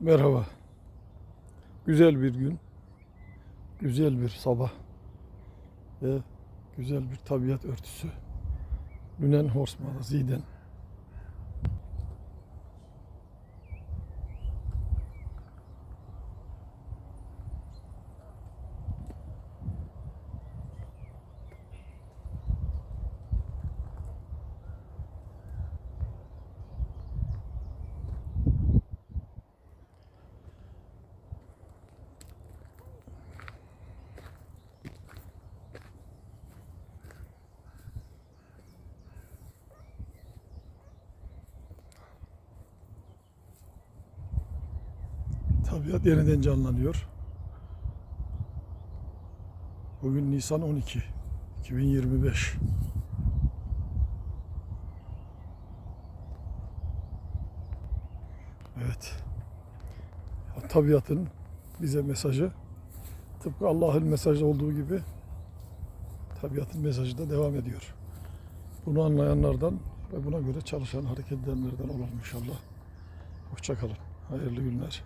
Merhaba. Güzel bir gün. Güzel bir sabah. Ve güzel bir tabiat örtüsü. Lünen Horsmalı Ziden. Tabiat yeniden canlanıyor. Bugün Nisan 12, 2025. Evet. Tabiatın bize mesajı tıpkı Allah'ın mesajı olduğu gibi tabiatın mesajı da devam ediyor. Bunu anlayanlardan ve buna göre çalışan, hareket edenlerden olalım inşallah. Hoşçakalın. Hayırlı günler.